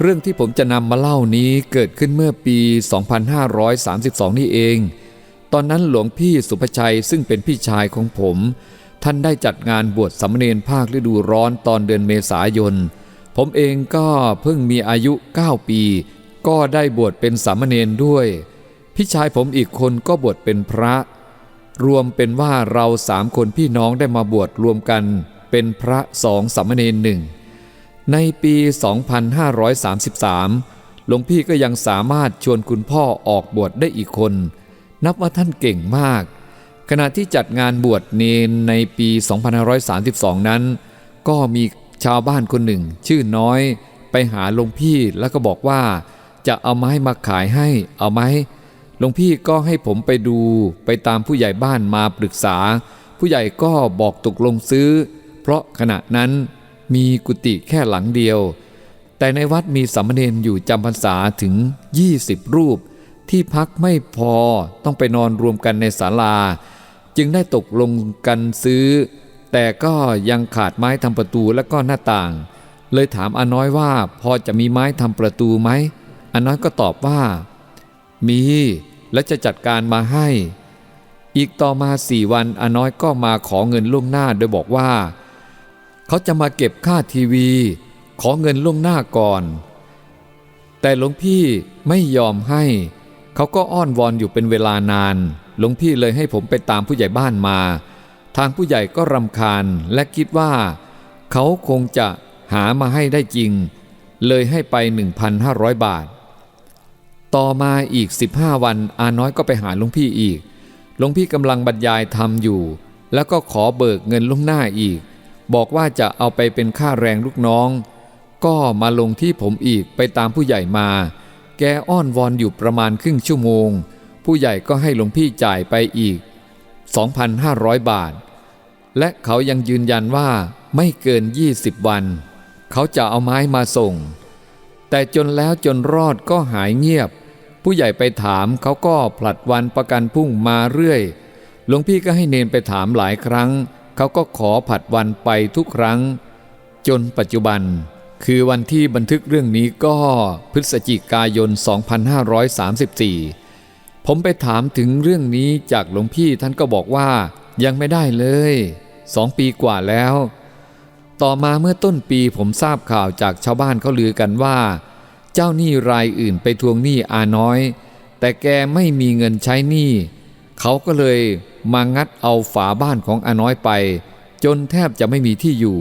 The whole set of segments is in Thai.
เรื่องที่ผมจะนำมาเล่านี้เกิดขึ้นเมื่อปี 2532 นี่เอง ตอนนั้นหลวงพี่สุภชัยซึ่งเป็นพี่ชายของผม ท่านได้จัดงานบวชสามเณรภาคฤดูร้อนตอนเดือนเมษายน ผมเองก็เพิ่งมีอายุ 9 ปี ก็ได้บวชเป็นสามเณรด้วย พี่ชายผมอีกคนก็บวชเป็นพระ รวมเป็นว่าเราสามคนพี่น้องได้มาบวชรวมกัน เป็นพระสองสามเณรหนึ่ง ในปี 2533 หลวงพี่ก็ยังสามารถชวนคุณพ่อออกบวชได้อีกคน นับว่าท่านเก่งมาก ขณะที่จัดงานบวชเนนในปี 2532 นั้น ก็มีชาวบ้านคนหนึ่ง ชื่อน้อยไปหาหลวงพี่แล้วก็บอกว่า จะเอาไม้มาขายให้เอาไหมหลวงพี่ก็ให้ผมไปดูไปตามผู้ใหญ่บ้านมาปรึกษา ผู้ใหญ่ก็บอกตกลงซื้อ เพราะขณะนั้น มีกุฏิแค่หลังเดียว แต่ในวัดมีสามเณรอยู่จำพรรษาถึง 20 รูป ที่พักไม่พอต้องไปนอนรวมกันในศาลา จึงได้ตกลงกันซื้อ แต่ก็ยังขาดไม้ทำประตูและก็หน้าต่าง เลยถามอาน้อยว่าพอจะมีไม้ทำประตูไหมอาน้อยก็ตอบว่า มีและจะจัดการมาให้ อีกต่อมาสี่วันอาน้อยก็มาขอเงินล่วงหน้าโดยบอกว่า เขาจะมาเก็บค่าทีวี ขอเงินล่วงหน้าก่อน แต่หลวงพี่ไม่ยอมให้ เขาก็อ้อนวอนอยู่เป็นเวลานาน หลวงพี่เลยให้ผมไปตามผู้ใหญ่บ้านมา ทางผู้ใหญ่ก็รำคาญและคิดว่า เขาคงจะหามาให้ได้จริง เลยให้ไป 1,500 บาท ต่อมาอีก 15 วันอาน้อยก็ไปหาหลวงพี่อีกหลวงพี่กำลังบรรยายธรรมอยู่ แล้วก็ขอเบิกเงินล่วงหน้าอีก บอกว่าจะเอาไปเป็นค่าแรงลูกน้อง ก็มาลงที่ผมอีกไปตามผู้ใหญ่มา แกอ้อนวอนอยู่ประมาณครึ่งชั่วโมง ผู้ใหญ่ก็ให้หลวงพี่จ่ายไปอีก 2,500 บาท และเขายังยืนยันว่าไม่เกิน 20 วัน เขาจะเอาไม้มาส่ง แต่จนแล้วจนรอดก็หายเงียบ ผู้ใหญ่ไปถามเขาก็ผลัดวันประกันพุ่งมาเรื่อยหลวงพี่ก็ให้เนนไปถามหลายครั้ง เขาก็ขอผัดวันไปทุกครั้ง จนปัจจุบัน คือวันที่บันทึกเรื่องนี้ก็พฤศจิกายน 2534 ผมไปถามถึงเรื่องนี้จากหลวงพี่ท่านก็บอกว่ายังไม่ได้เลยสองปีกว่าแล้ว ต่อมาเมื่อต้นปีผมทราบข่าวจากชาวบ้านเขาลือกันว่า เจ้าหนี้รายอื่นไปทวงหนี้อาน้อย แต่แกไม่มีเงินใช้หนี้ เขาก็เลยมางัดเอาฝาบ้านของอาน้อยไป จนแทบจะไม่มีที่อยู่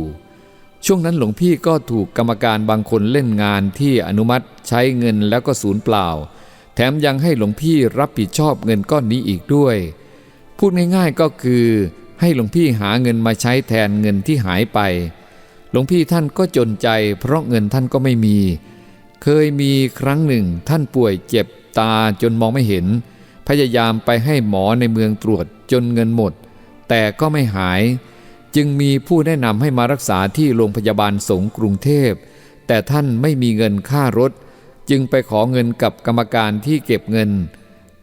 ช่วงนั้นหลวงพี่ก็ถูกกรรมการบางคนเล่นงานที่อนุมัติใช้เงินแล้วก็สูญเปล่า แถมยังให้หลวงพี่รับผิดชอบเงินก้อนนี้อีกด้วย พูดง่ายๆก็คือให้หลวงพี่หาเงินมาใช้แทนเงินที่หายไป หลวงพี่ท่านก็จนใจ เพราะเงินท่านก็ไม่มี เคยมีครั้งหนึ่งท่านป่วยเจ็บตาจนมองไม่เห็น พยายามไปให้หมอในเมืองตรวจจนเงินหมด แต่ก็ไม่หาย จึงมีผู้แนะนำให้มารักษาที่โรงพยาบาลสงกรุงเทพ แต่ท่านไม่มีเงินค่ารถ จึงไปขอเงินกับกรรมการที่เก็บเงิน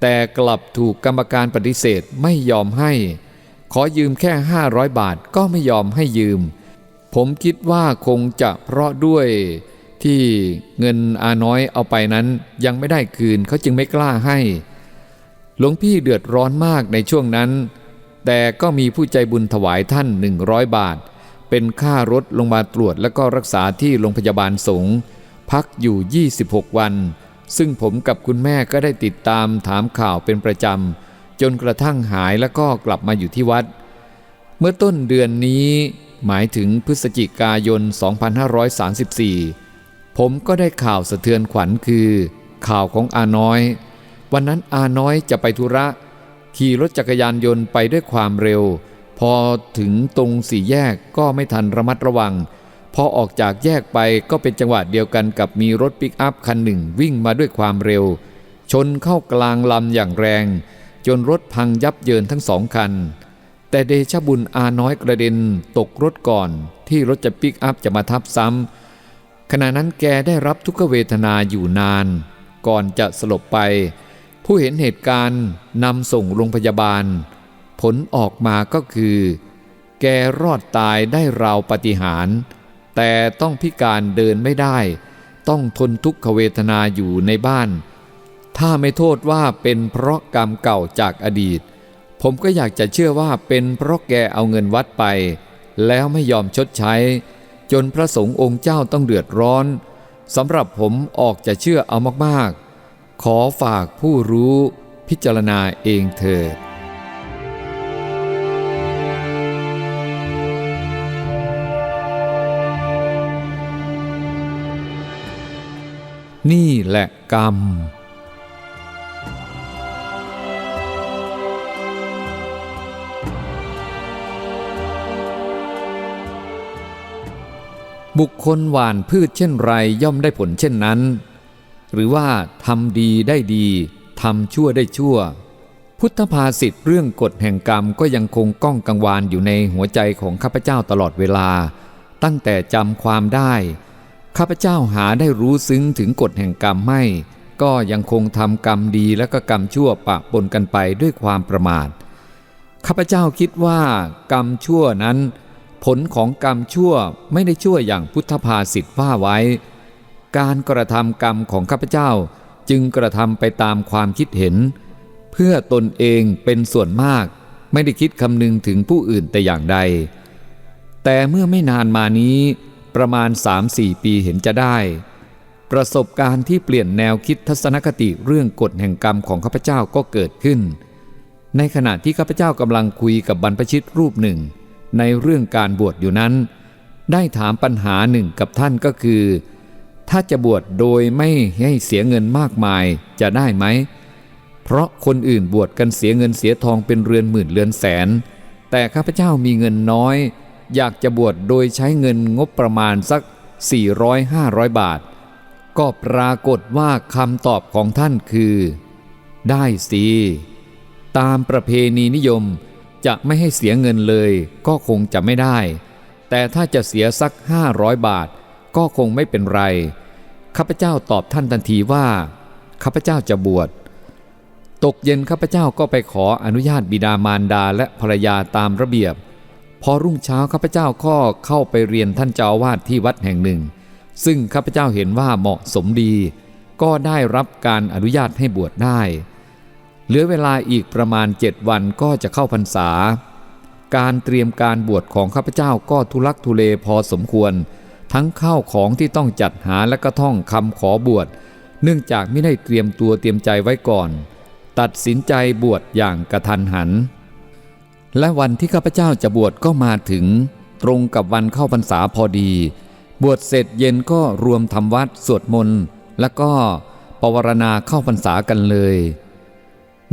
แต่กลับถูกกรรมการปฏิเสธไม่ยอมให้ ขอยืมแค่ 500 บาทก็ไม่ยอมให้ยืม ผมคิดว่าคงจะเพราะด้วยที่เงินอาน้อยเอาไปนั้นยังไม่ได้คืนเขาจึงไม่กล้าให้ หลวงพี่เดือดร้อนมากในช่วงนั้น แต่ก็มีผู้ใจบุญถวายท่าน 100 บาท เป็นค่ารถลงมาตรวจและก็รักษาที่โรงพยาบาลสงฆ์พักอยู่ 26 วัน ซึ่งผมกับคุณแม่ก็ได้ติดตามถามข่าวเป็นประจำ จนกระทั่งหายแล้วก็กลับมาอยู่ที่วัด เมื่อต้นเดือนนี้หมายถึงพฤศจิกายน 2534 ผมก็ได้ข่าวสะเทือนขวัญคือ ข่าวของอาน้อย วันนั้นอาน้อยจะไปธุระ ขี่รถจักรยานยนต์ไปด้วยความเร็ว พอถึงตรงสี่แยกก็ไม่ทันระมัดระวัง พอออกจากแยกไปก็เป็นจังหวะเดียวกันกับมีรถปิกอัพคันหนึ่งวิ่งมาด้วยความเร็ว ชนเข้ากลางลำอย่างแรง จนรถพังยับเยินทั้งสองคัน แต่เดชบุญอาน้อยกระเด็นตกรถก่อน ที่รถจะปิกอัพจะมาทับซ้ำขณะนั้นแกได้รับทุกขเวทนาอยู่นาน ก่อนจะสลบไป ผู้เห็นเหตุการณ์นำส่งโรงพยาบาล ผลออกมาก็คือ แกรอดตายได้ราวปฏิหาร แต่ต้องพิการเดินไม่ได้ ต้องทนทุกขเวทนาอยู่ในบ้าน ถ้าไม่โทษว่าเป็นเพราะกรรมเก่าจากอดีต ผมก็อยากจะเชื่อว่าเป็นเพราะแกเอาเงินวัดไป แล้วไม่ยอมชดใช้ จนพระสงฆ์องค์เจ้าต้องเดือดร้อนสำหรับผมออกจะเชื่อเอามากๆ ขอฝากผู้รู้พิจารณาเองเถิดนี่แหละกรรม บุคคลหว่านพืชเช่นไรย่อมได้ผลเช่นนั้น หรือว่าทำดีได้ดีทำชั่วได้ชั่ว พุทธภาษิตเรื่องกฎแห่งกรรมก็ยังคงก้องกังวานอยู่ในหัวใจของข้าพเจ้าตลอดเวลา ตั้งแต่จำความได้ ข้าพเจ้าหาได้รู้ซึ้งถึงกฎแห่งกรรมไม่ ก็ยังคงทำกรรมดีและก็กรรมชั่วปะปนกันไปด้วยความประมาทข้าพเจ้าคิดว่ากรรมชั่วนั้น ผลของกรรมชั่วไม่ได้ชั่วอย่างพุทธภาษิตว่าไว้ การกระทำกรรมของข้าพเจ้าจึงกระทำไปตามความคิดเห็น เพื่อตนเองเป็นส่วนมากไม่ได้คิดคำนึงถึงผู้อื่นแต่อย่างใด แต่เมื่อไม่นานมานี้ประมาณ 3-4 ปีเห็นจะได้ ประสบการณ์ที่เปลี่ยนแนวคิดทัศนคติเรื่องกฎแห่งกรรมของข้าพเจ้าก็เกิดขึ้น ในขณะที่ข้าพเจ้ากำลังคุยกับบรรพชิตรูปหนึ่ง ในเรื่องการบวชอยู่นั้น ได้ถามปัญหาหนึ่งกับท่านก็คือ ถ้าจะบวชโดยไม่ให้เสียเงินมากมายจะได้ไหม เพราะคนอื่นบวชกันเสียเงินเสียทองเป็นเรือนหมื่นเรือนแสน แต่ข้าพเจ้ามีเงินน้อย อยากจะบวชโดยใช้เงินงบประมาณสัก 400-500 บาท ก็ปรากฏว่าคำตอบของท่านคือ ได้สิตามประเพณีนิยมจะไม่ให้เสียเงินเลยก็คงจะไม่ได้ แต่ถ้าจะเสียสัก 500 บาท ก็คงไม่เป็นไร ข้าพเจ้าตอบท่านทันทีว่า ข้าพเจ้าจะบวช ตกเย็นข้าพเจ้าก็ไปขออนุญาตบิดามารดาและภรรยาตามระเบียบ พอรุ่งเช้าข้าพเจ้าก็เข้าไปเรียนท่านเจ้าวาสที่วัดแห่งหนึ่ง ซึ่งข้าพเจ้าเห็นว่าเหมาะสมดี ก็ได้รับการอนุญาตให้บวชได้ เหลือเวลาอีกประมาณเจ็ดวันก็จะเข้าพรรษาการเตรียมการบวชของข้าพเจ้าก็ทุลักทุเลพอสมควร ทั้งข้าวของที่ต้องจัดหาและก็ท่องคำขอบวช เนื่องจากไม่ได้เตรียมตัวเตรียมใจไว้ก่อน ตัดสินใจบวชอย่างกระทันหัน และวันที่ข้าพเจ้าจะบวชก็มาถึง ตรงกับวันเข้าพรรษาพอดี บวชเสร็จเย็นก็รวมทำวัดสวดมนต์และก็ปวารณาเข้าพรรษากันเลย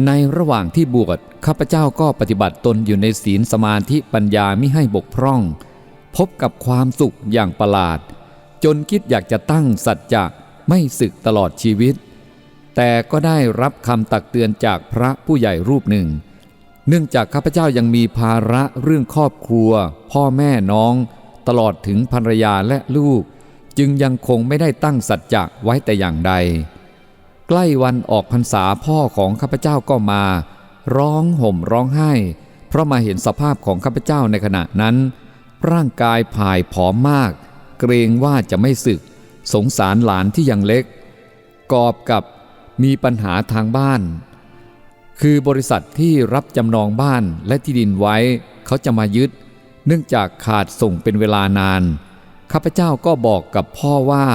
ในระหว่างที่บวชข้าพเจ้าก็ปฏิบัติตนอยู่ในศีลสมาธิปัญญามิให้บกพร่อง พบกับความสุขอย่างประหลาด จนคิดอยากจะตั้งสัจจะไม่ศึกตลอดชีวิต แต่ก็ได้รับคำตักเตือนจากพระผู้ใหญ่รูปหนึ่ง เนื่องจากข้าพเจ้ายังมีภาระเรื่องครอบครัว พ่อแม่น้อง ตลอดถึงภรรยาและลูก จึงยังคงไม่ได้ตั้งสัจจะไว้แต่อย่างใด ใกล้วันออกพรรษาพ่อของข้าพเจ้าก็มา ร้องห่มร้องไห้ เพราะมาเห็นสภาพของข้าพเจ้าในขณะนั้น ร่างกายผายผอมมาก เกรงว่าจะไม่สึก สงสารหลานที่ยังเล็ก กอบกับมีปัญหาทางบ้าน คือบริษัทที่รับจำนองบ้านและที่ดินไว้เขาจะมายึด เนื่องจากขาดส่งเป็นเวลานาน ข้าพเจ้าก็บอกกับพ่อว่า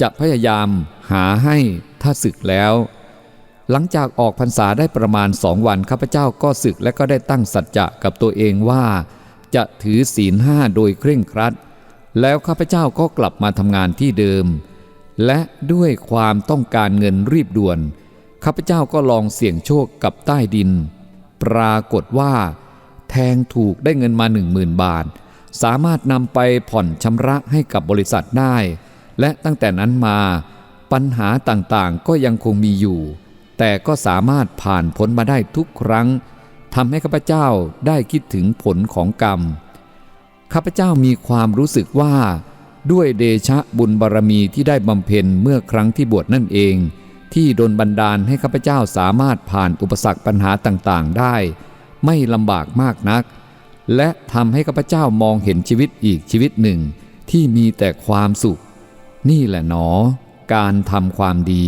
จะพยายามหาให้ถ้าศึกแล้ว หลังจากออกพรรษาได้ประมาณสองวันข้าพเจ้าก็ศึกและก็ได้ตั้งสัจจะกับตัวเองว่า จะถือศีลห้าโดยเคร่งครัด แล้วข้าพเจ้าก็กลับมาทำงานที่เดิม และด้วยความต้องการเงินรีบด่วน ข้าพเจ้าก็ลองเสี่ยงโชคกับใต้ดิน ปรากฏว่า แทงถูกได้เงินมาหนึ่งหมื่นบาท สามารถนำไปผ่อนชำระให้กับบริษัทได้ และตั้งแต่นั้นมา ปัญหาต่างๆก็ยังคงมีอยู่แแต่ก็สามารถผ่านพ้นมาได้ทุกครั้ง ทำให้ข้าพเจ้าได้คิดถึงผลของกรรม ข้าพเจ้ามีความรู้สึกว่า ด้วยเดชะบุญบารรมีที่ได้บำเพ็ญเมื่อครั้งที่บวชนั่นเอง ที่ดลบันดาลให้ข้าพเจ้าสามารถผ่านอุปสรรคปัญหาต่างๆ ได้ ไม่ลำบากมากนัก และทำให้ข้าพเจ้ามองเห็นชีวิตอีกชีวิตหนึ่ง ที่มีแต่ความสุข นี่แหละหนอ การทำความดี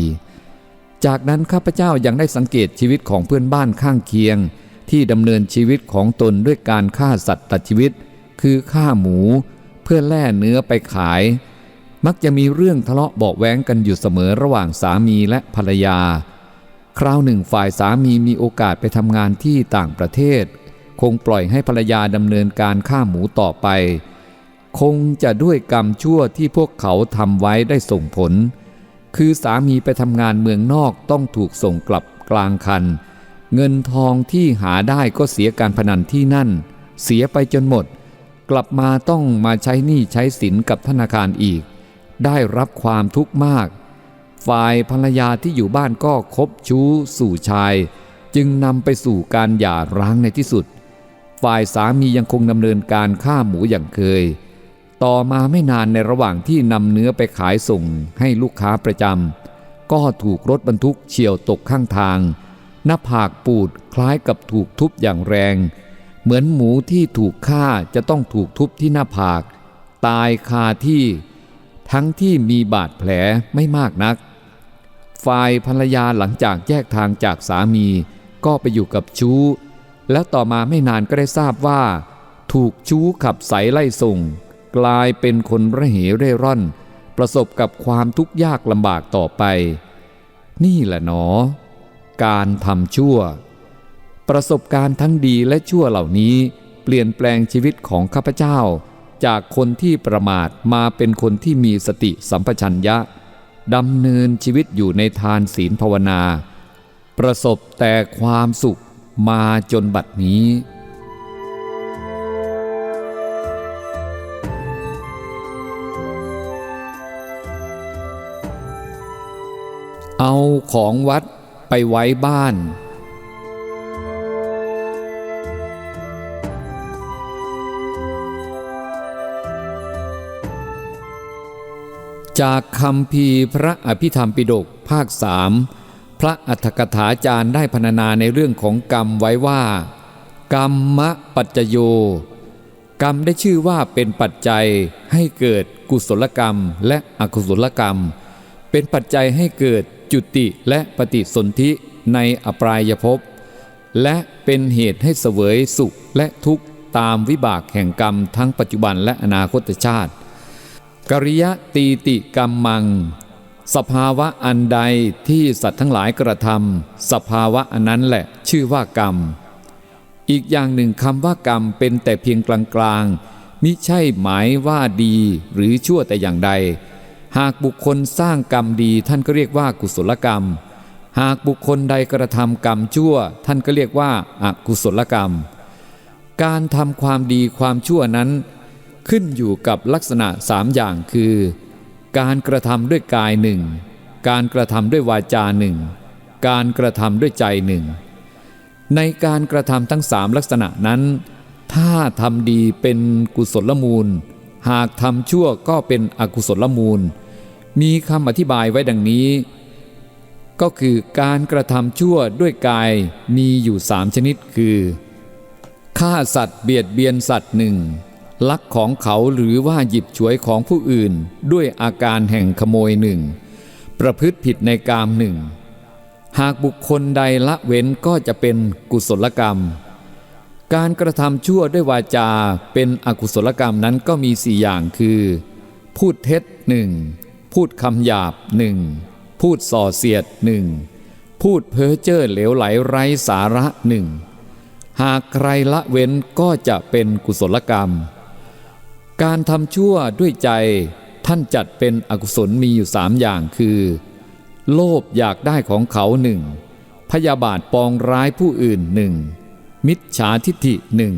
จากนั้นข้าพเจ้ายังได้สังเกตชีวิตของเพื่อนบ้านข้างเคียง ที่ดำเนินชีวิตของตนด้วยการฆ่าสัตว์ตัดชีวิต คือฆ่าหมูเพื่อแล่เนื้อไปขาย มักจะมีเรื่องทะเลาะเบาแว้งกันอยู่เสมอระหว่างสามีและภรรยา คราวหนึ่งฝ่ายสามีมีโอกาสไปทำงานที่ต่างประเทศ คงปล่อยให้ภรรยาดำเนินการฆ่าหมูต่อไป คงจะด้วยกรรมชั่วที่พวกเขาทำไว้ได้ส่งผล คือสามีไปทำงานเมืองนอกต้องถูกส่งกลับกลางคัน เงินทองที่หาได้ก็เสียการพนันที่นั่น เสียไปจนหมด กลับมาต้องมาใช้หนี้ใช้สินกับธนาคารอีก ได้รับความทุกข์มาก ฝ่ายภรรยาที่อยู่บ้านก็คบชู้สู่ชาย จึงนำไปสู่การหย่าร้างในที่สุด ฝ่ายสามียังคงดำเนินการฆ่าหมูอย่างเคย ต่อมาไม่นานในระหว่างที่นำเนื้อไปขายส่งให้ลูกค้าประจำก็ถูกรถบรรทุกเฉียวตกข้างทาง หน้าผากปูดคล้ายกับถูกทุบอย่างแรง เหมือนหมูที่ถูกฆ่าจะต้องถูกทุบที่หน้าผาก ตายคาที่ ทั้งที่มีบาดแผลไม่มากนัก ฝ่ายภรรยาหลังจากแยกทางจากสามี ก็ไปอยู่กับชู้ แล้วต่อมาไม่นานก็ได้ทราบว่า ถูกชู้ขับไสไล่ส่ง กลายเป็นคนระเหเร่ร่อน ประสบกับความทุกข์ยากลำบากต่อไป นี่แหละหนอ การทำชั่ว ประสบการณ์ทั้งดีและชั่วเหล่านี้เปลี่ยนแปลงชีวิตของข้าพเจ้า จากคนที่ประมาทมาเป็นคนที่มีสติสัมปชัญญะดำเนินชีวิตอยู่ในทานศีลภาวนา ประสบแต่ความสุขมาจนบัดนี้ เอาของวัด ไปไว้บ้าน จากคำพีพระอภิธรรมปิฎกภาคสามพระอัฏฐกถาจารย์ได้พรรณนาในเรื่องของกรรมไว้ว่า กรรมะปัจจโย กรรมได้ชื่อว่าเป็นปัจจัยให้เกิดกุศลกรรมและอกุศลกรรม เป็นปัจจัยให้เกิด จุติและปฏิสนธิในอปรายภพ และเป็นเหตุให้เสวยสุขและทุกข์ตามวิบากแห่งกรรมทั้งปัจจุบันและอนาคตชาติ กริยตีติกรรมมัง สภาวะอันใดที่สัตว์ทั้งหลายกระทำสภาวะอันนั้นแหละชื่อว่ากรรม อีกอย่างหนึ่งคำว่ากรรมเป็นแต่เพียงกลางๆมิใช่หมายว่าดีหรือชั่วแต่อย่างใด หากบุคคลสร้างกรรมดีท่านก็เรียกว่ากุศลกรรม หากบุคคลใดกระทำกรรมชั่ว ท่านก็เรียกว่าอากุศลกรรม การทำความดีความชั่วนั้น ขึ้นอยู่กับลักษณะสามอย่างคือ การกระทำด้วยกายหนึ่งการกระทำด้วยวาจาหนึ่งการกระทำด้วยใจหนึ่งในการกระทำทั้งสามลักษณะนั้น ถ้าทำดีเป็นกุศลมูล หากทำชั่วก็เป็นอกุศลมูล มีคำอธิบายไว้ดังนี้ ก็คือการกระทำชั่วด้วยกายมีอยู่สามชนิดคือฆ่าสัตว์เบียดเบียนสัตว์หนึ่งลักของเขาหรือว่าหยิบฉวยของผู้อื่นด้วยอาการแห่งขโมยหนึ่งประพฤติผิดในกามหนึ่งหากบุคคลใดละเว้นก็จะเป็นกุศลกรรม การกระทำชั่วด้วยวาจาเป็นอกุศลกรรมนั้นก็มีสี่อย่างคือ พูดเท็จหนึ่ง พูดคำหยาบหนึ่งพูดส่อเสียดหนึ่งพูดเพ้อเจ้อเหลวไหลไร้สาระหนึ่งหากใครละเว้นก็จะเป็นกุศลกรรม การทำชั่วด้วยใจท่านจัดเป็นอกุศลมีอยู่สามอย่างคือ โลภอยากได้ของเขาหนึ่งพยาบาทปองร้ายผู้อื่นหนึ่งมิจฉาทิฏฐิหนึ่ง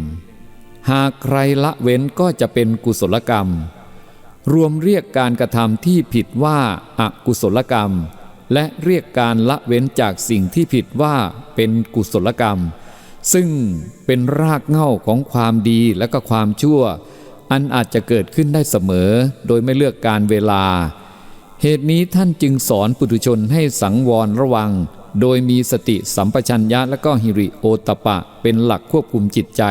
หากใครละเว้นก็จะเป็นกุศลกรรม รวมเรียกการกระทำที่ผิดว่าอากุศลกรรม และเรียกการละเว้นจากสิ่งที่ผิดว่าเป็นกุศลกรรม ซึ่งเป็นรากเหง้าของความดีและก็ความชั่ว อันอาจจะเกิดขึ้นได้เสมอ โดยไม่เลือกการเวลา เหตุนี้ท่านจึงสอนปุถุชนให้สังวรระวัง โดยมีสติสัมปชัญญะและก็หิริโอตปะเป็นหลักควบคุมจิตใจ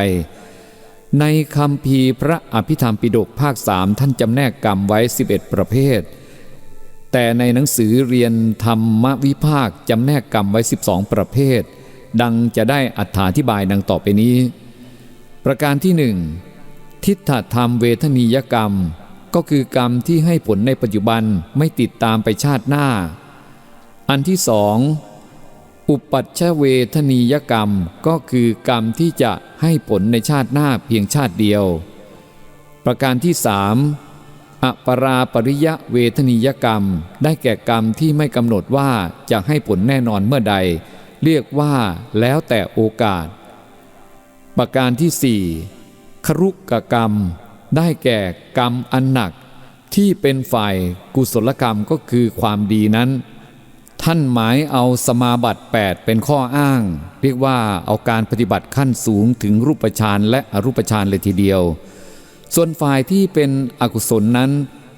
ในคำพีพระอภิธรรมปิฎกภาคสามท่านจำแนกกรรมไว้ 11 ประเภท แต่ในหนังสือเรียนธรรมวิภาคจำแนกกรรมไว้ 12 ประเภท ดังจะได้อธิบายดังต่อไปนี้ ประการที่หนึ่งทิฏฐธรรมเวทนียกรรม ก็คือกรรมที่ให้ผลในปัจจุบันไม่ติดตามไปชาติหน้า อันที่สอง อุปัชเวทนียกรรมก็คือกรรมที่จะให้ผลในชาติหน้าเพียงชาติเดียว ประการที่สามอปราปริยะเวทนียกรรม ได้แก่กรรมที่ไม่กำหนดว่าจะให้ผลแน่นอนเมื่อใด เรียกว่าแล้วแต่โอกาส ประการที่สี่ครุกกรรม ได้แก่กรรมอันหนักที่เป็นฝ่ายกุศลกรรมก็คือความดีนั้น ท่านหมายเอาสมาบัติ 8 เป็นข้ออ้าง เรียกว่าเอาการปฏิบัติขั้นสูงถึงรูปฌานและอรูปฌานเลยทีเดียว ส่วนฝ่ายที่เป็นอกุศลนั้น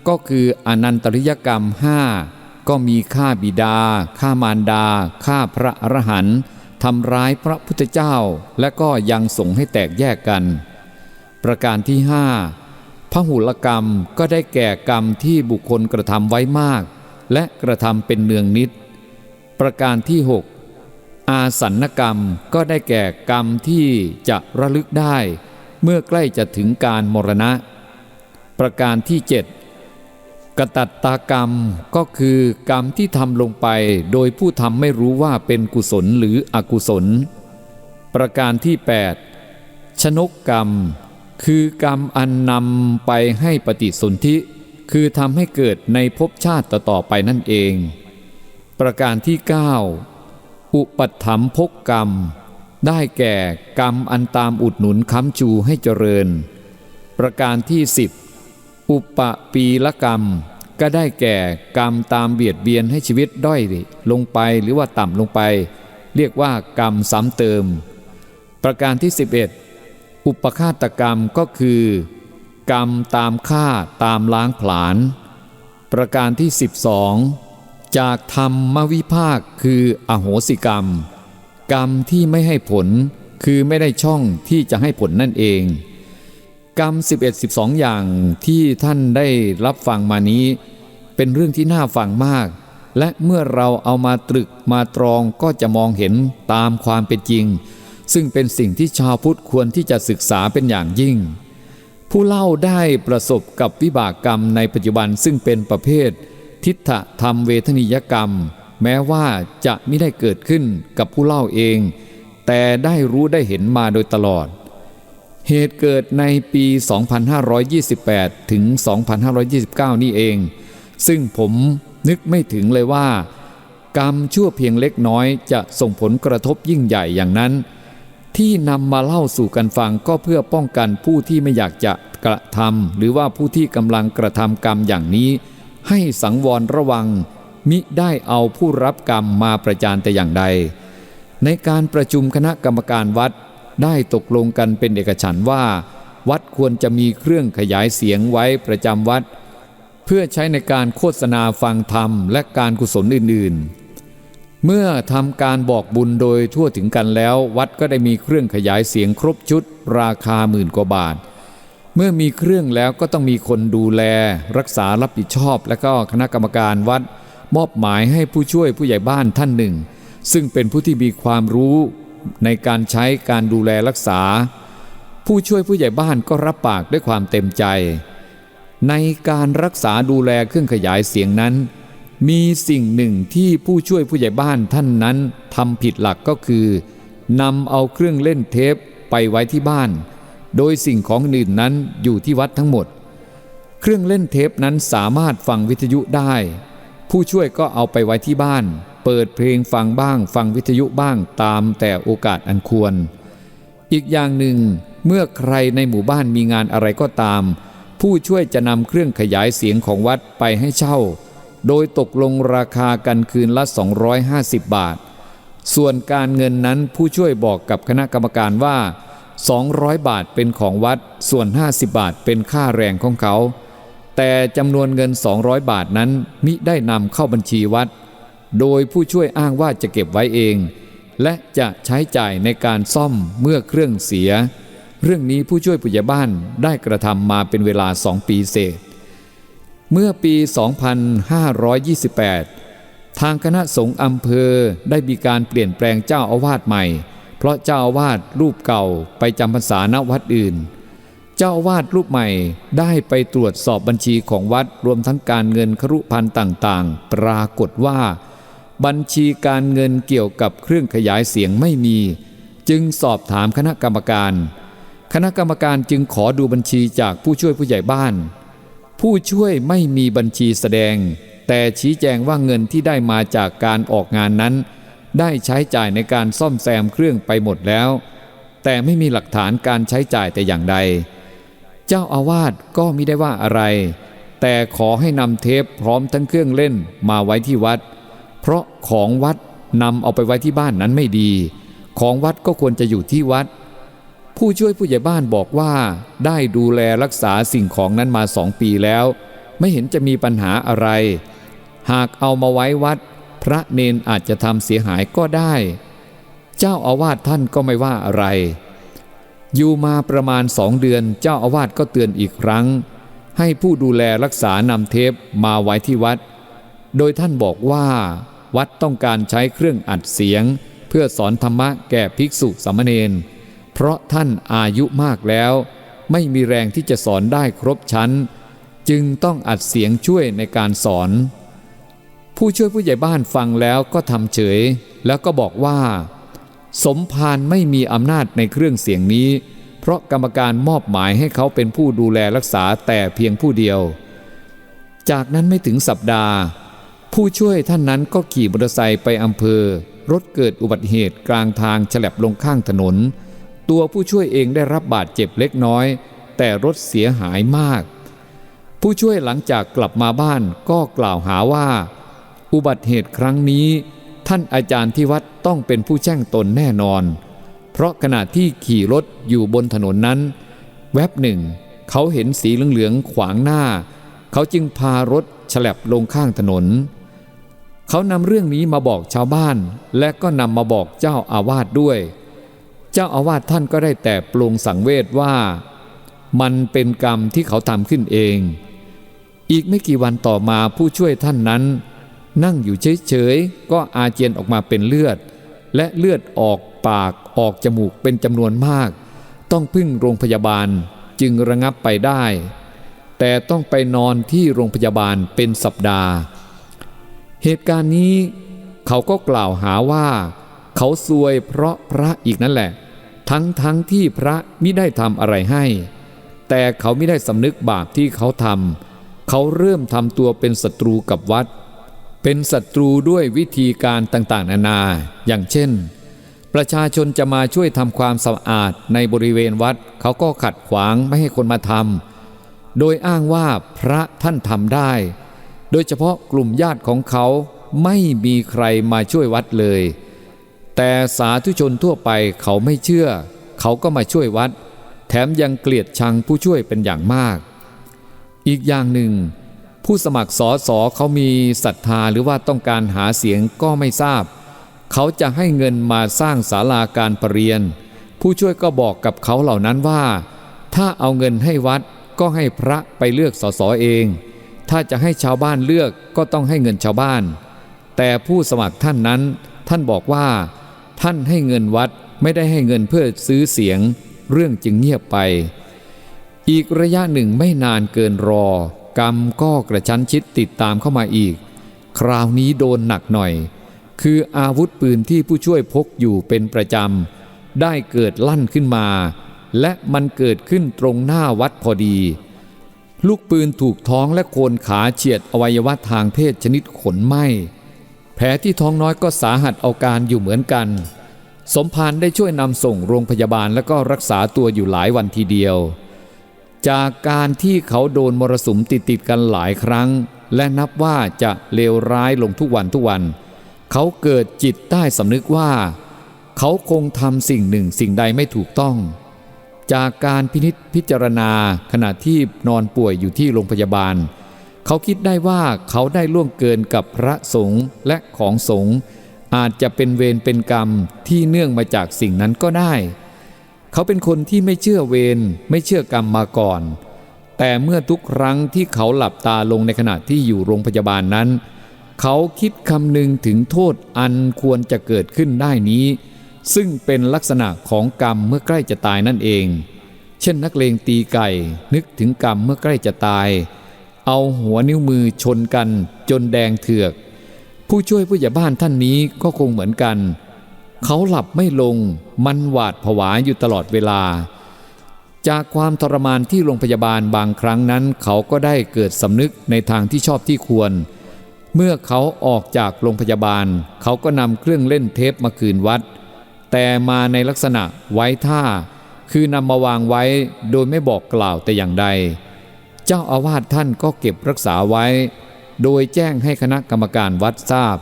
ก็คืออนันตริยกรรม 5 ก็มีฆ่าบิดาฆ่ามารดาฆ่าพระอรหันต์ทำร้ายพระพุทธเจ้า และก็ยังส่งให้แตกแยกกัน ประการที่ห้าพหุลกรรมก็ได้แก่กรรมที่บุคคลกระทำไว้มาก และกระทำเป็นเนืองนิด ประการที่ 6 อาสันกรรมก็ได้แก่กรรมที่จะระลึกได้ เมื่อใกล้จะถึงการมรณะ ประการที่ 7 กตัตตากรรมก็คือกรรมที่ทำลงไปโดยผู้ทำไม่รู้ว่าเป็นกุศลหรืออกุศล ประการที่ 8 ชนกกรรม คือกรรมอันนำไปให้ปฏิสนธิคือทำให้เกิดในภพชาติต่อไปนั่นเอง ประการที่ 9 อุปัฏฐมภกกรรม ได้แก่กรรมอันตามอุดหนุนค้ำจูให้เจริญ ประการที่ 10 อุปปีละกรรม ก็ได้แก่กรรมตามเบียดเบียนให้ชีวิตด้อยลงไปหรือว่าต่ำลงไป เรียกว่ากรรมซ้ำเติม ประการที่ 11 อุปฆาตกรรมก็คือ กรรมตามฆ่าตามล้างผลาญประการที่ 12 จากธรรมวิภาคคืออโหสิกรรม กรรมที่ไม่ให้ผลคือไม่ได้ช่องที่จะให้ผลนั่นเอง กรรม 11 12 อย่างที่ท่านได้รับฟังมานี้ เป็นเรื่องที่น่าฟังมาก และเมื่อเราเอามาตรึกมาตรองก็จะมองเห็นตามความเป็นจริง ซึ่งเป็นสิ่งที่ชาวพุทธควรที่จะศึกษาเป็นอย่างยิ่ง ผู้เล่าได้ประสบกับวิบากกรรมในปัจจุบันซึ่งเป็นประเภท ทิฏฐธรรมเวทนิยกรรม แม้ว่าจะไม่ได้เกิดขึ้นกับผู้เล่าเอง แต่ได้รู้ได้เห็นมาโดยตลอด เหตุเกิดในปี 2528 ถึง 2529 นี่เอง ซึ่งผมนึกไม่ถึงเลยว่า กรรมชั่วเพียงเล็กน้อยจะส่งผลกระทบยิ่งใหญ่อย่างนั้น ที่นำมาเล่าสู่กันฟังก็เพื่อป้องกันผู้ที่ไม่อยากจะกระทำหรือว่าผู้ที่กำลังกระทำกรรมอย่างนี้ ให้สังวรระวัง มิได้เอาผู้รับกรรมมาประจานแต่อย่างใด ในการประชุมคณะกรรมการวัดได้ตกลงกันเป็นเอกฉันว่า วัดควรจะมีเครื่องขยายเสียงไว้ประจำวัด เพื่อใช้ในการโฆษณาฟังธรรมและการกุศลอื่นๆ เมื่อทำการบอกบุญโดยทั่วถึงกันแล้ว วัดก็ได้มีเครื่องขยายเสียงครบชุด ราคาหมื่นกว่าบาท เมื่อมีเครื่องแล้วก็ต้องมีคนดูแล รักษารับผิดชอบ และก็คณะกรรมการวัด มอบหมายให้ผู้ช่วยผู้ใหญ่บ้านท่านหนึ่ง ซึ่งเป็นผู้ที่มีความรู้ในการใช้การดูแลรักษา ผู้ช่วยผู้ใหญ่บ้านก็รับปากด้วยความเต็มใจ ในการรักษาดูแลเครื่องขยายเสียงนั้น มีสิ่งหนึ่งที่ผู้ช่วยผู้ใหญ่บ้านท่านนั้นทำผิดหลักก็คือนำเอาเครื่องเล่นเทปไปไว้ที่บ้าน โดยสิ่งของอื่นนั้นอยู่ที่วัดทั้งหมด เครื่องเล่นเทปนั้นสามารถฟังวิทยุได้ ผู้ช่วยก็เอาไปไว้ที่บ้าน เปิดเพลงฟังบ้าง ฟังวิทยุบ้างตามแต่โอกาสอันควร อีกอย่างหนึ่ง เมื่อใครในหมู่บ้านมีงานอะไรก็ตาม ผู้ช่วยจะนำเครื่องขยายเสียงของวัดไปให้เช่า โดยตกลงราคากันคืนละ 250 บาท ส่วนการเงินนั้นผู้ช่วยบอกกับคณะกรรมการว่า 200 บาทเป็นของวัด ส่วน 50 บาทเป็นค่าแรงของเขา แต่จำนวนเงิน 200 บาทนั้นมิได้นำเข้าบัญชีวัด โดยผู้ช่วยอ้างว่าจะเก็บไว้เอง และจะใช้จ่ายในการซ่อมเมื่อเครื่องเสีย เรื่องนี้ผู้ช่วยผู้ใหญ่บ้านได้กระทำมาเป็นเวลาสองปีเศษ เมื่อปี 2528 ทางคณะสงฆ์อำเภอได้มีการเปลี่ยนแปลงเจ้าอาวาสใหม่ เพราะเจ้าวาสรูปเก่าไปจำพรรษาณวัดอื่น เจ้าวาสรูปใหม่ได้ไปตรวจสอบบัญชีของวัดรวมทั้งการเงินครุพันธ์ต่างๆ ปรากฏว่า บัญชีการเงินเกี่ยวกับเครื่องขยายเสียงไม่มี จึงสอบถามคณะกรรมการ คณะกรรมการจึงขอดูบัญชีจากผู้ช่วยผู้ใหญ่บ้าน ผู้ช่วยไม่มีบัญชีแสดง แต่ชี้แจงว่าเงินที่ได้มาจากการออกงานนั้น ได้ใช้จ่ายในการซ่อมแซมเครื่องไปหมดแล้ว แต่ไม่มีหลักฐานการใช้จ่ายแต่อย่างใด เจ้าอาวาสก็มิได้ว่าอะไร แต่ขอให้นำเทปพร้อมทั้งเครื่องเล่นมาไว้ที่วัด เพราะของวัดนำเอาไปไว้ที่บ้านนั้นไม่ดี ของวัดก็ควรจะอยู่ที่วัด ผู้ช่วยผู้ใหญ่บ้านบอกว่า ได้ดูแลรักษาสิ่งของนั้นมาสองปีแล้ว ไม่เห็นจะมีปัญหาอะไร หากเอามาไว้วัด พระเนนอาจจะทำเสียหายก็ได้ เจ้าอาวาสท่านก็ไม่ว่าอะไร อยู่มาประมาณสองเดือนเจ้าอาวาสก็เตือนอีกครั้ง ให้ผู้ดูแลรักษานำเทปมาไว้ที่วัด โดยท่านบอกว่า วัดต้องการใช้เครื่องอัดเสียง เพื่อสอนธรรมะแก่ภิกษุสามเณรเพราะท่านอายุมากแล้ว ไม่มีแรงที่จะสอนได้ครบชั้น จึงต้องอัดเสียงช่วยในการสอน ผู้ช่วยผู้ใหญ่บ้านฟังแล้วก็ทำเฉย แล้วก็บอกว่า สมภารไม่มีอำนาจในเครื่องเสียงนี้ เพราะกรรมการมอบหมายให้เขาเป็นผู้ดูแลรักษาแต่เพียงผู้เดียว จากนั้นไม่ถึงสัปดาห์ ผู้ช่วยท่านนั้นก็ขี่มอเตอร์ไซค์ไปอำเภอ รถเกิดอุบัติเหตุกลางทางฉลับลงข้างถนน ตัวผู้ช่วยเองได้รับบาดเจ็บเล็กน้อย แต่รถเสียหายมาก ผู้ช่วยหลังจากกลับมาบ้านก็กล่าวหาว่า อุบัติเหตุครั้งนี้ ท่านอาจารย์ที่วัดต้องเป็นผู้แช่งตนแน่นอน เพราะขณะที่ขี่รถอยู่บนถนนนั้น แวบหนึ่ง เขาเห็นสีเหลืองๆขวางหน้า เขาจึงพารถฉลับลงข้างถนน เขานำเรื่องนี้มาบอกชาวบ้าน และก็นำมาบอกเจ้าอาวาสด้วย เจ้าอาวาสท่านก็ได้แต่ปลงสังเวชว่า มันเป็นกรรมที่เขาทำขึ้นเอง อีกไม่กี่วันต่อมาผู้ช่วยท่านนั้น นั่งอยู่เฉยๆ ก็อาเจียนออกมาเป็นเลือด และเลือดออกปากออกจมูกเป็นจำนวนมาก ต้องพึ่งโรงพยาบาลจึงระงับไปได้ แต่ต้องไปนอนที่โรงพยาบาลเป็นสัปดาห์ เหตุการณ์นี้เขาก็กล่าวหาว่า เขาซวยเพราะพระอีกนั่นแหละ ทั้งทั้งที่พระไมิได้ทำอะไรให้ แต่เขาไม่ได้สำนึกบาปที่เขาทำเขาเริ่มทำตัวเป็นศัตรูกับวัด เป็นศัตรูด้วยวิธีการต่างๆ นานา อย่างเช่น ประชาชนจะมาช่วยทำความสะอาดในบริเวณวัด เขาก็ขัดขวางไม่ให้คนมาทำโดยอ้างว่าพระท่านทำได้ โดยเฉพาะกลุ่มญาติของเขาไม่มีใครมาช่วยวัดเลย แต่สาธุชนทั่วไปเขาไม่เชื่อ เขาก็มาช่วยวัด แถมยังเกลียดชังผู้ช่วยเป็นอย่างมาก อีกอย่างหนึ่ง ผู้สมัครสอสอเขามีศรัทธาหรือว่าต้องการหาเสียงก็ไม่ทราบ เขาจะให้เงินมาสร้างศาลาการประเรียน ผู้ช่วยก็บอกกับเขาเหล่านั้นว่า ถ้าเอาเงินให้วัดก็ให้พระไปเลือกสอสอเอง ถ้าจะให้ชาวบ้านเลือกก็ต้องให้เงินชาวบ้าน แต่ผู้สมัครท่านนั้น ท่านบอกว่า ท่านให้เงินวัดไม่ได้ให้เงินเพื่อซื้อเสียง เรื่องจึงเงียบไป อีกระยะหนึ่งไม่นานเกินรอ กรรมก็กระชั้นชิดติดตามเข้ามาอีก คราวนี้โดนหนักหน่อย คืออาวุธปืนที่ผู้ช่วยพกอยู่เป็นประจำ ได้เกิดลั่นขึ้นมา และมันเกิดขึ้นตรงหน้าวัดพอดี ลูกปืนถูกท้องและโคนขาเฉียดอวัยวะทางเพศชนิดขนไหมแผลที่ท้องน้อยก็สาหัสเอาการอยู่เหมือนกัน สมภารได้ช่วยนำส่งโรงพยาบาลและก็รักษาตัวอยู่หลายวันทีเดียว จากการที่เขาโดนมรสุมติดติดกันหลายครั้ง และนับว่าจะเลวร้ายลงทุกวันทุกวัน เขาเกิดจิตใต้สำนึกว่า เขาคงทำสิ่งหนึ่งสิ่งใดไม่ถูกต้อง จากการพินิษพิจารณาขณะที่นอนป่วยอยู่ที่โรงพยาบาล เขาคิดได้ว่าเขาได้ล่วงเกินกับพระสงฆ์และของสงฆ์อาจจะเป็นเวรเป็นกรรมที่เนื่องมาจากสิ่งนั้นก็ได้ เขาเป็นคนที่ไม่เชื่อเวรไม่เชื่อกรรมมาก่อน แต่เมื่อทุกครั้งที่เขาหลับตาลงในขณะที่อยู่โรงพยาบาลนั้น เขาคิดคำนึงถึงโทษอันควรจะเกิดขึ้นได้นี้ ซึ่งเป็นลักษณะของกรรมเมื่อใกล้จะตายนั่นเอง เช่นนักเลงตีไก่ นึกถึงกรรมเมื่อใกล้จะตาย เอาหัวนิ้วมือชนกันจนแดงเถือก ผู้ช่วยผู้ใหญ่บ้านท่านนี้ก็คงเหมือนกันเเขาหลับไม่ลง มันหวาดผวาอยู่ตลอดเวลา จากความทรมานที่โรงพยาบาลบางครั้งนั้น เขาก็ได้เกิดสำนึกในทางที่ชอบที่ควร เมื่อเขาออกจากโรงพยาบาล เขาก็นำเครื่องเล่นเทปมาคืนวัด แต่มาในลักษณะไว้ท่า คือนำมาวางไว้โดยไม่บอกกล่าวแต่อย่างใด เจ้าอาวาสท่านก็เก็บรักษาไว้ โดยแจ้งให้คณะกรรมการวัดทราบ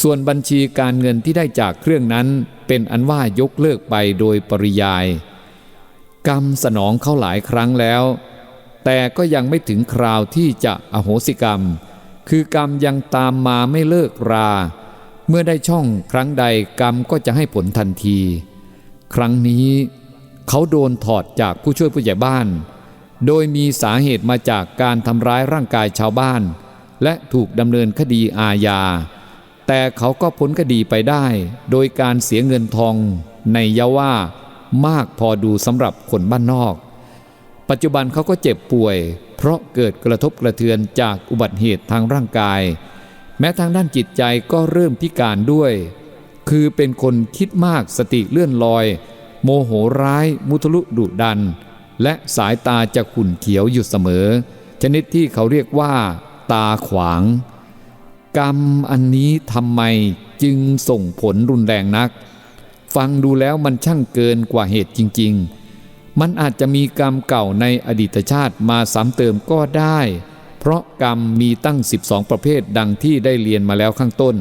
ส่วนบัญชีการเงินที่ได้จากเครื่องนั้น เป็นอันว่ายกเลิกไปโดยปริยาย กรรมสนองเขาหลายครั้งแล้ว แต่ก็ยังไม่ถึงคราวที่จะอโหสิกรรม คือกรรมยังตามมาไม่เลิกรา เมื่อได้ช่องครั้งใดกรรมก็จะให้ผลทันที ครั้งนี้เขาโดนถอดจากผู้ช่วยผู้ใหญ่บ้าน โดยมีสาเหตุมาจากการทำร้ายร่างกายชาวบ้าน และถูกดำเนินคดีอาญา แต่เขาก็พ้นคดีไปได้ โดยการเสียเงินทองในยาว่ามากพอดูสำหรับคนบ้านนอก ปัจจุบันเขาก็เจ็บป่วย เพราะเกิดกระทบกระเทือนจากอุบัติเหตุทางร่างกาย แม้ทางด้านจิตใจก็เริ่มพิการด้วย คือเป็นคนคิดมากสติเลื่อนลอย โมโหร้าย มุทะลุดุดัน และสายตาจะขุ่นเขียวอยู่เสมอ ชนิดที่เขาเรียกว่า ตาขวาง กรรมอันนี้ทำไมจึงส่งผลรุนแรงนัก ฟังดูแล้วมันช่างเกินกว่าเหตุจริง ๆ มันอาจจะมีกรรมเก่าในอดีตชาติมาซ้ำเติมก็ได้ เพราะกรรมมีตั้ง 12 ประเภทดังที่ได้เรียนมาแล้วข้างต้น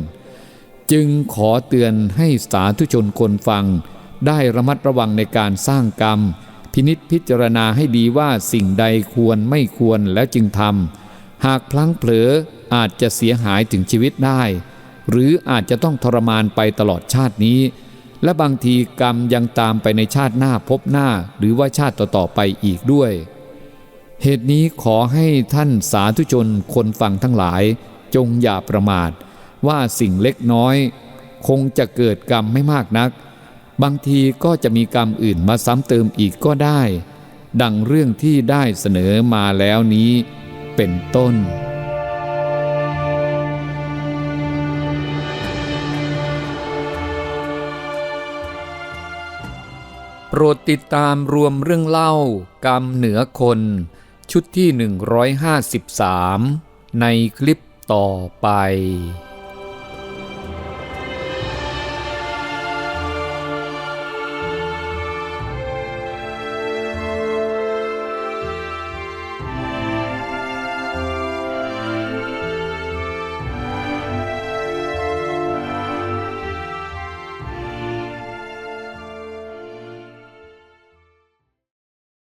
จึงขอเตือนให้สาธุชนคนฟัง ได้ระมัดระวังในการสร้างกรรม พินิษพิจารณาให้ดีว่าสิ่งใดควรไม่ควรแล้วจึงทำหากพลั้งเผลอ อาจจะเสียหายถึงชีวิตได้ หรืออาจจะต้องทรมานไปตลอดชาตินี้ และบางทีกรรมยังตามไปในชาติหน้าพบหน้าหรือว่าชาติต่อๆไปอีกด้วย เหตุนี้ขอให้ท่านสาธุชนคนฟังทั้งหลาย จงอย่าประมาท ว่าสิ่งเล็กน้อย คงจะเกิดกรรมไม่มากนัก บางทีก็จะมีกรรมอื่นมาซ้ำเติมอีกก็ได้ ดังเรื่องที่ได้เสนอมาแล้วนี้เป็นต้น โปรดติดตามรวมเรื่องเล่ากรรมเหนือคน ชุดที่ 153 ในคลิปต่อไป